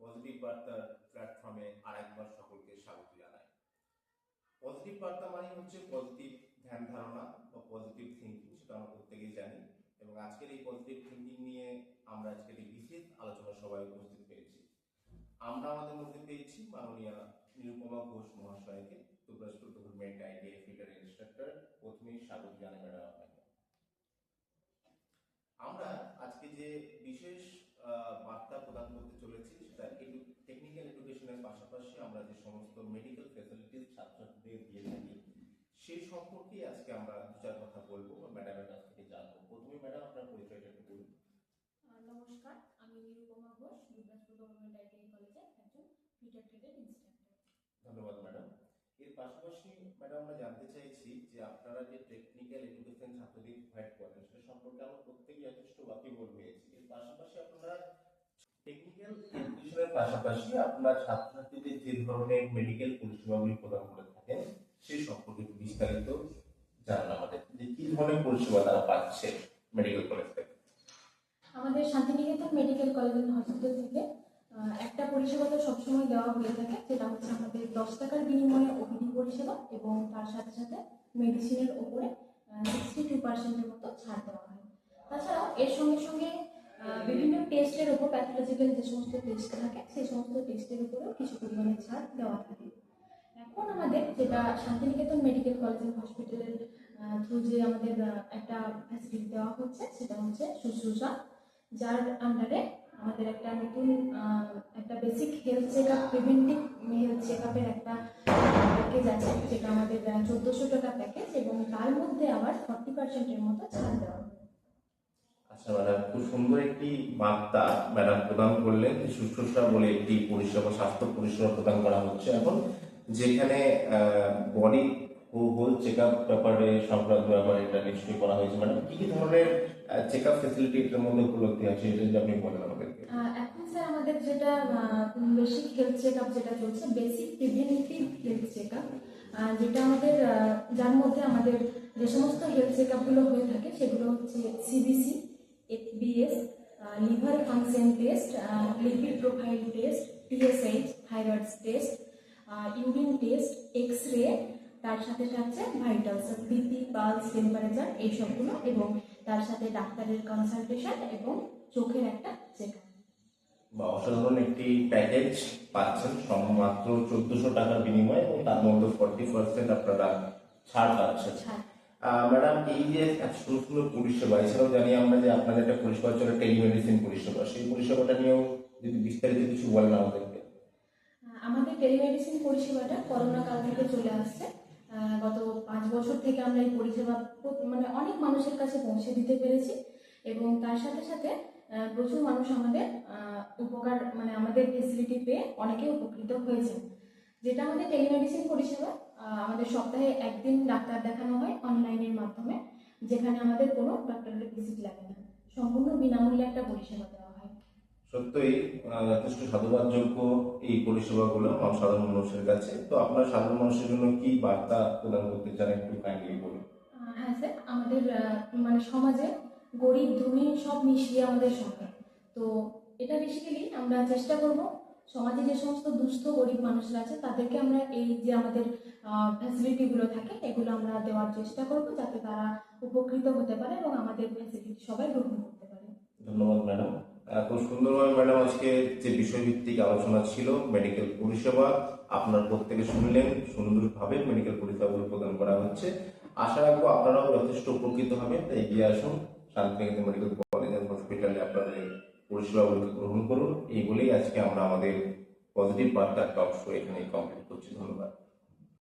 Positive বার্তার প্ল্যাটফর্মে আরেকবার সকলকে স্বাগত জানাই। পজিটিভ বার্তা মানে হচ্ছে পজিটিভ ধ্যান ধারণা বা পজিটিভ থিঙ্কিং সেটা আমরা প্রত্যেকেই জানি। এবং আজকের এই পজিটিভ থিঙ্কিং নিয়ে আমরা আজকের এই বিশেষ আলোচনা সবাই উপস্থিত হয়েছি। আমরা আমাদের মধ্যে পেয়েছি মাননীয় নিরুপমা ঘোষ মহাশয়কে। Dubrajpur government ITI fitter instructor প্রথমেই স্বাগত জানাই ম্যাডাম আপনাকে। আমরা আজকে যে বিশেষ বার্তা প্রদান করতে চলেছি সেটা টেকনিক্যাল এডুকেশনের পাশাপাশি আমরা যে সমস্ত মেডিকেল ফ্যাসিলিটিস ছাত্রছাত্রীদের দিয়ে থাকি সেই সম্পর্কে আজকে আমরা দু চার কথা বলব বা ম্যাডামের কাছ থেকে জানব। প্রথমে ম্যাডাম আপনার পরিচয়টা একটু বলুন। নমস্কার আমি নিরুপমা ঘোষ দুর্গাপুর গভর্নমেন্ট আইটিআই কলেজে একজন ফিটার ট্রেডের ইনস্ট্রাক্টর ধন্যবাদ ম্যাডাম এর পাশাপাশি ম্যাডাম আমরা জানতে চাইছি যে আপনারা যে টেকনিক্যাল এডুকেশন ছাত্রদের প্রোভাইড করেন সেটা সম্পর্কে আমরা প্রত্যেকেই যথেষ্ট পাশাপাশি আপনারা টেকনিক্যাল পাশাপাশি আপনার ছাত্রছাত্রীদের যে ধরনের মেডিকেল পরিষেবাগুলি প্রদান করে থাকেন সেই সম্পর্কে বিস্তারিত জানান আমাদের। যে কি ধরনের পরিষেবা তারা পাচ্ছে মেডিকেল কলেজ থেকে? আমাদের শান্তিনিকেতন মেডিকেল কলেজ হসপিটাল থেকে একটা পরিষেবা তো সবসময় দেওয়া হয়ে থাকে যেটা হচ্ছে আমাদের দশ টাকার বিনিময়ে ওপিডি পরিষেবা এবং তার সাথে সাথে মেডিসিনের ওপরে সিক্সটি টু পার্সেন্টের মতো ছাড় দেওয়া হয়। তাছাড়াও এর সঙ্গে সঙ্গে বিভিন্ন টেস্টের ওপর প্যাথোলজিক্যাল যে সমস্ত টেস্ট থাকে, সেই সমস্ত টেস্টের উপরেও কিছু পরিমাণে ছাড় দেওয়া থাকে। এখন আমাদের যেটা শান্তিনিকেতন মেডিকেল কলেজ অ্যান্ড হসপিটালের থ্রু যে আমাদের একটা ফ্যাসিলিটি দেওয়া হচ্ছে, সেটা হচ্ছে শুশ্রূষা যার আন্ডারে আমাদের একটা নতুন একটা basic health check up preventive health check আপের একটা প্যাকেজ আছে, যেটা আমাদের চোদ্দোশো টাকা প্যাকেজ এবং তার মধ্যে আবার ফর্টি পার্সেন্টের মতো ছাড় দেওয়া হবে আচ্ছা ম্যাডাম খুব সুন্দর একটি বার্তা ম্যাডাম প্রদান করলেন শুশ্রূষা বলে একটি পরিষেবা, স্বাস্থ্য পরিষেবা প্রদান করা হচ্ছে এখন, যেখানে বডি হোল চেক আপ ব্যাপারে, সংক্রান্ত ব্যাপারে এটা নিশ্চয়ই করা হয়েছে। ম্যাডাম, কি কি ধরনের চেক আপ ফেসিলিটি এটার মধ্যে উপলব্ধি আছে এটা যদি আপনি বলেন আমাদেরকে? এখন স্যার আমাদের যেটা বেসিক হেলথ চেক আপ যেটা চলছে basic preventive health check up যেটা আমাদের যার মধ্যে আমাদের যে সমস্ত হেলথ চেক আপগুলো হয়ে থাকে, সেগুলো হচ্ছে CBC function test lipid profile test TSH thyroid test urine test X ray তার সাথে সাথে ভাইটালস বিপি পালস টেম্পারেচার এইসবগুলো এবং তার সাথে ডাক্তারের কনসালটেশন এবং চোখের একটা চেক বা অসাধারণ একটি প্যাকেজ পাচ্ছেন মাত্র চোদ্দশো টাকার বিনিময়ে এবং তার মধ্যে ফর্টি পার্সেন্ট আপনারা ছাড় পাচ্ছেন। ম্যাডাম এই যে সুন্দর সুন্দর পরিষেবা, এছাড়াও জানি আমরা যে আপনাদের একটা পরিষেবা চলে টেলিমেডিসিন পরিষেবা, সেই পরিষেবাটা নিয়েও যদি বিস্তারিত কিছু বলেন আমাদেরকে। আমাদের টেলিমেডিসিন পরিষেবাটা করোনা কাল থেকে চলে আসছে। গত পাঁচ বছর থেকে আমরা এই পরিষেবা প্র- মানে অনেক মানুষের কাছে পৌঁছে দিতে পেরেছি এবং তার সাথে সাথে প্রচুর মানুষ আমাদের উপকার মানে আমাদের ফেসিলিটি পেয়ে অনেকে উপকৃত হয়েছে যেটা আমাদের টেলিমেডিসিন পরিষেবা আমাদের সপ্তাহে একদিন ডাক্তার দেখানো হয় অনলাইনের মাধ্যমে যেখানে আমাদের কোনো ডাক্তারের ভিজিট লাগে না। সম্পূর্ণ বিনামূল্যে একটা পরিষেবা দেওয়া হয়। সত্যই যথেষ্ট সাধুবাদযোগ্য এই পরিষেবাগুলো সাধারণ মানুষের কাছে। তো আপনার সাধারণ মানুষের জন্য কি বার্তা প্রদান করতে চান একটু কাইন্ডলি বলুন? হ্যাঁ স্যার আমাদের মানে সমাজে গরিব ধনী সব মিশিয়ে আমাদের সরকার। তো এটা বেসিক্যালি আমরা চেষ্টা করব সমাজে যে সমস্ত দুস্থ, গরিব মানুষরা আছে, তাদেরকে আমরা এই যে আমাদের ফ্যাসিলিটিগুলো থাকে, এগুলো আমরা দেওয়ার চেষ্টা করব যাতে তারা উপকৃত হতে পারে এবং আমাদের ফ্যাসিলিটি সবাই গ্রহণ করতে পারে। ধন্যবাদ, ম্যাডাম। খুব সুন্দরভাবে ম্যাডাম আজকে যে বিষয়ভিত্তিক আলোচনা ছিল মেডিকেল পরিষেবা, আপনার প্রত্যেকে শুনলেন, সুন্দরভাবে মেডিকেল পরিষেবাগুলো প্রদান করা হচ্ছে। আশা রাখব আপনারাও যথেষ্ট উপকৃত হবেন। তাই এগিয়ে আসুন, শান্তিনিকেতন মেডিকেল কলেজ হসপিটালে আপনাদের পরিষেবাগুলোকে গ্রহণ করুন। এই বলেই আজকে আমরা আমাদের পজিটিভ বার্তা টক শো এখানে কমপ্লিট করছি। ধন্যবাদ।